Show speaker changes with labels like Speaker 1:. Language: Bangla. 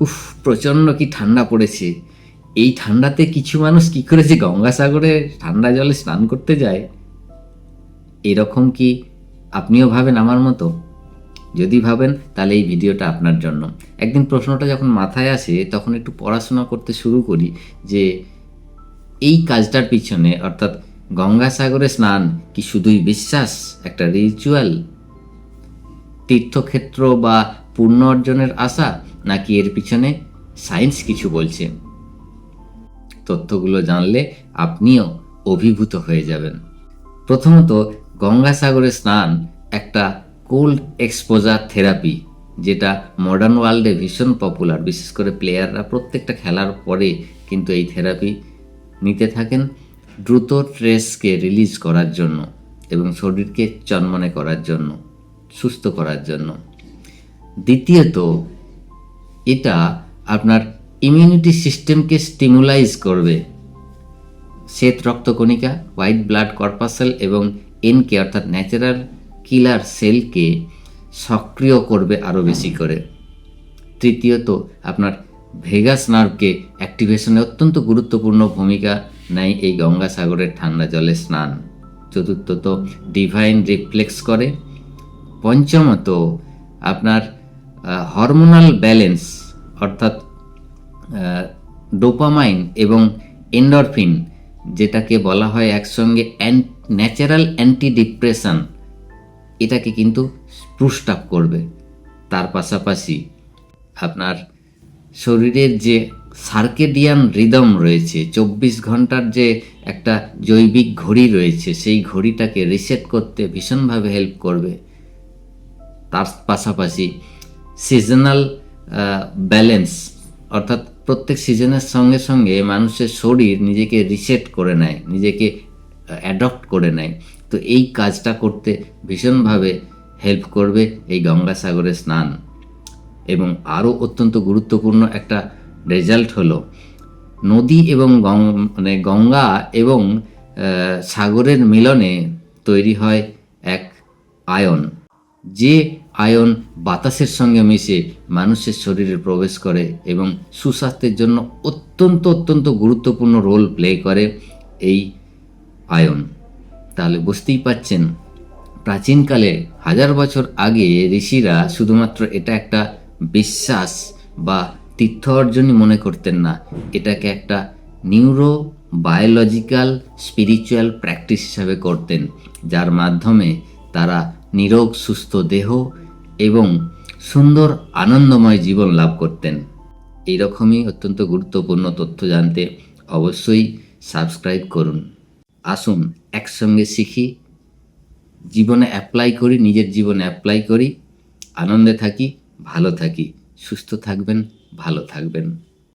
Speaker 1: উফ, প্রচণ্ড কি ঠান্ডা পড়েছে। এই ঠান্ডাতে কিছু মানুষ কি করেছে? গঙ্গাসাগরে ঠান্ডা জলে স্নান করতে যায়। এরকম কি আপনিও ভাবেন আমার মতো? যদি ভাবেন, তাহলে এই ভিডিওটা আপনার জন্য। একদিন প্রশ্নটা যখন মাথায় আসে, তখন একটু পড়াশোনা করতে শুরু করি যে, এই কাজটার পিছনে, অর্থাৎ গঙ্গাসাগরে স্নান কি শুধুই বিশ্বাস, একটা রিচুয়াল তীর্থক্ষেত্র বা পুণ্য অর্জনের আশা? নাকি এর পিছনে সায়েন্স কিছু বলছে? তথ্যগুলো জানলে আপনিও অভিভূত হয়ে যাবেন। প্রথমত, গঙ্গাসাগরে স্নান একটা কোল্ড এক্সপোজার থেরাপি যেটা মডার্ন ওয়ার্ল্ডে ভীষণ পপুলার বিশেষ করে প্লেয়াররা প্রত্যেকটা খেলার পরে কিন্তু এই থেরাপি নিতে থাকেন দ্রুত স্ট্রেসকে রিলিজ করার জন্য এবং শরীরকে চনমনে করার জন্য, সুস্থ করার জন্য। দ্বিতীয়ত এটা আপনার ইমিউনিটি সিস্টেমকে স্টিমুলাইজ করবে। শ্বেত রক্তকণিকা হোয়াইট ব্লাড কর্পাসেল এবং এনকে অর্থাৎ ন্যাচারাল কিলার সেলকে সক্রিয় করবে আরও বেশি করে। তৃতীয়ত, আপনার ভেগাস নার্ভকে অ্যাক্টিভেশনে অত্যন্ত গুরুত্বপূর্ণ ভূমিকা নেয় এই গঙ্গাসাগরের ঠান্ডা জলে স্নান। চতুর্থত ডিভাইন রিফ্লেক্স করে। পঞ্চমত, আপনার হরমোনাল ব্যালেন্স অর্থাৎ ডোপামাইন এবং এন্ডরফিন, যেটাকে বলা হয় একসঙ্গে ন্যাচারাল অ্যান্টি ডিপ্রেশন এটাকে কিন্তু পুস্ট আপ করবে। তার পাশাপাশি আপনার শরীরের যে সার্কেডিয়ান রিদম রয়েছে, চব্বিশ ঘণ্টার যে একটা জৈবিক ঘড়ি রয়েছে, সেই ঘড়িটাকে রিসেট করতে ভীষণভাবে হেল্প করবে। তার পাশাপাশি সিজনাল ব্যালেন্স অর্থাৎ প্রত্যেক সিজনের সঙ্গে সঙ্গে মানুষের শরীর নিজেকে রিসেট করে নেয়, নিজেকে অ্যাডপ্ট করে নেয়। তো এই কাজটা করতে ভীষণভাবে হেল্প করবে এই গঙ্গাসাগরে স্নান। এবং আরও অত্যন্ত গুরুত্বপূর্ণ একটা রেজাল্ট হলো, নদী এবং মানে গঙ্গা এবং সাগরের মিলনে তৈরি হয় এক আয়ন। যে আয়ন বাতাসের সঙ্গে মিশে মানুষের শরীরে প্রবেশ করে এবং সুস্বাস্থ্যের জন্য অত্যন্ত অত্যন্ত গুরুত্বপূর্ণ রোল প্লে করে এই আয়ন। তাহলে বুঝতেই পাচ্ছেন প্রাচীনকালে হাজার বছর আগে ঋষিরা শুধুমাত্র এটা একটা বিশ্বাস বা তীর্থ অর্জনই মনে করতেন না। এটাকে একটা নিউরো বায়োলজিক্যাল স্পিরিচুয়াল প্র্যাকটিস হিসাবে করতেন, যার মাধ্যমে তারা নিরোগ, সুস্থ দেহ এবং সুন্দর আনন্দময় জীবন লাভ করতেন। এইরকমই অত্যন্ত গুরুত্বপূর্ণ তথ্য জানতে অবশ্যই সাবস্ক্রাইব করুন। আসুন একসঙ্গে শিখি। জীবনে অ্যাপ্লাই করি, নিজের জীবনে অ্যাপ্লাই করি। আনন্দে থাকি, ভালো থাকি। সুস্থ থাকবেন, ভালো থাকবেন।